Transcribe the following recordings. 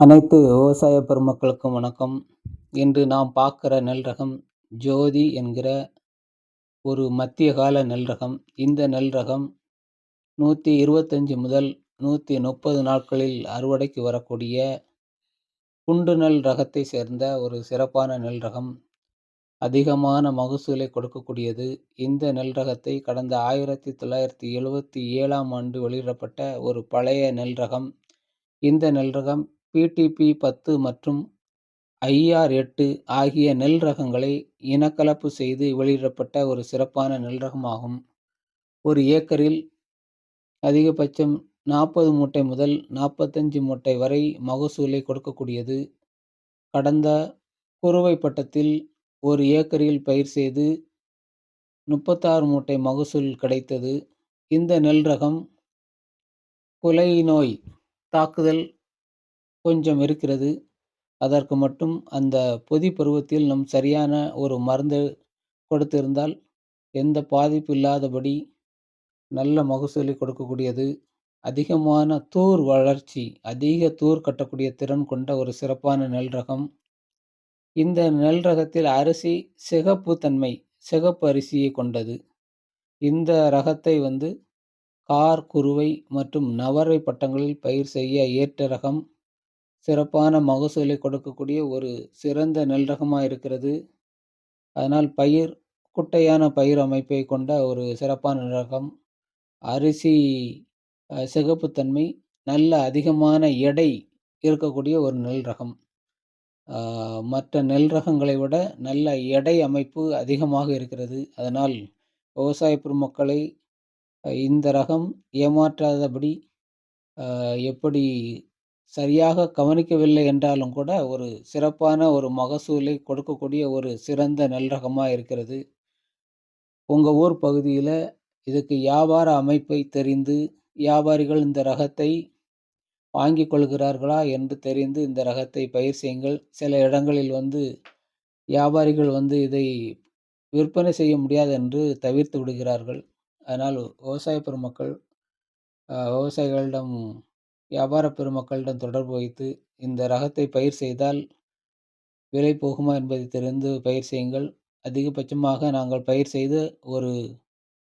அனைத்து விவசாய பெருமக்களுக்கும் வணக்கம். இன்று நாம் பார்க்குற நெல் ரகம் ஜோதி என்கிற ஒரு மத்திய கால நெல் ரகம். இந்த நெல் ரகம் நூற்றி இருபத்தஞ்சி முதல் நூற்றி முப்பது நாட்களில் அறுவடைக்கு வரக்கூடிய குண்டு நெல் ரகத்தை சேர்ந்த ஒரு சிறப்பான நெல் ரகம். அதிகமான மகசூலை கொடுக்கக்கூடியது. இந்த நெல் ரகத்தை கடந்த ஆயிரத்தி தொள்ளாயிரத்தி எழுபத்தி ஏழாம் ஆண்டு வெளியிடப்பட்ட ஒரு பழைய நெல் ரகம். இந்த நெல் ரகம் பிடிபி பத்து மற்றும் ஐஆர் எட்டு ஆகிய நெல் ரகங்களை இனக்கலப்பு செய்து வெளியிடப்பட்ட ஒரு சிறப்பான நெல் ரகமாகும். ஒரு ஏக்கரில் அதிகபட்சம் நாற்பது மூட்டை முதல் நாற்பத்தஞ்சு மூட்டை வரை மகசூலை கொடுக்கக்கூடியது. கடந்த குறுவை பட்டத்தில் ஒரு ஏக்கரில் பயிர் செய்து முப்பத்தாறு மூட்டை மகசூல் கிடைத்தது. இந்த நெல் ரகம் குலை நோய் தாக்குதல் கொஞ்சம் இருக்கிறது. அதற்கு மட்டும் அந்த பொதி பருவத்தில் நம் சரியான ஒரு மருந்து கொடுத்திருந்தால் எந்த பாதிப்பு இல்லாதபடி நல்ல மகசூலை கொடுக்கக்கூடியது. அதிகமான தூர் வளர்ச்சி அதிக தூர் கட்டக்கூடிய திறன் கொண்ட ஒரு சிறப்பான நெல் ரகம். இந்த நெல் ரகத்தில் அரிசி சிகப்பு தன்மை சிகப்பு அரிசியை கொண்டது. இந்த ரகத்தை வந்து கார் குருவை மற்றும் நவரை பட்டங்களில் பயிர் செய்ய ஏற்ற ரகம். சிறப்பான மகசூலை கொடுக்கக்கூடிய ஒரு சிறந்த நெல் ரகமாக இருக்கிறது. அதனால் பயிர் குட்டையான பயிர் அமைப்பை கொண்ட ஒரு சிறப்பான ரகம். அரிசி சிகப்புத்தன்மை நல்ல அதிகமான எடை இருக்கக்கூடிய ஒரு நெல் ரகம். மற்ற நெல் ரகங்களை விட நல்ல எடை அமைப்பு அதிகமாக இருக்கிறது. அதனால் விவசாய பெருமக்களை இந்த ரகம் ஏமாற்றாதபடி எப்படி சரியாக கவனிக்கவில்லை என்றாலும் கூட ஒரு சிறப்பான ஒரு மகசூலை கொடுக்கக்கூடிய ஒரு சிறந்த நெல் ரகமாக இருக்கிறது. உங்கள் ஊர் பகுதியில் இதுக்கு வியாபார அமைப்பை தெரிந்து வியாபாரிகள் இந்த ரகத்தை வாங்கி கொள்கிறார்களா என்று தெரிந்து இந்த ரகத்தை பயிர் செய்யுங்கள். சில இடங்களில் வந்து வியாபாரிகள் வந்து இதை விற்பனை செய்ய முடியாது என்று தவிர்த்து விடுகிறார்கள். அதனால் விவசாய பெருமக்கள் விவசாயிகளிடம் வியாபார பெருமக்களிடம் தொடர்பு வைத்து இந்த ரகத்தை பயிர் செய்தால் விலை போகுமா என்பதை தெரிந்து பயிர் செய்யுங்கள். அதிகபட்சமாக நாங்கள் பயிர் செய்து ஒரு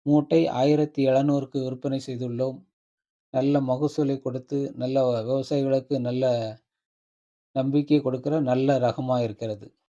மூட்டை ஆயிரத்தி எழுநூறுக்கு விற்பனை செய்துள்ளோம். நல்ல மகசூலை கொடுத்து நல்ல விவசாயிகளுக்கு நல்ல நம்பிக்கை கொடுக்குற நல்ல ரகமாக இருக்கிறது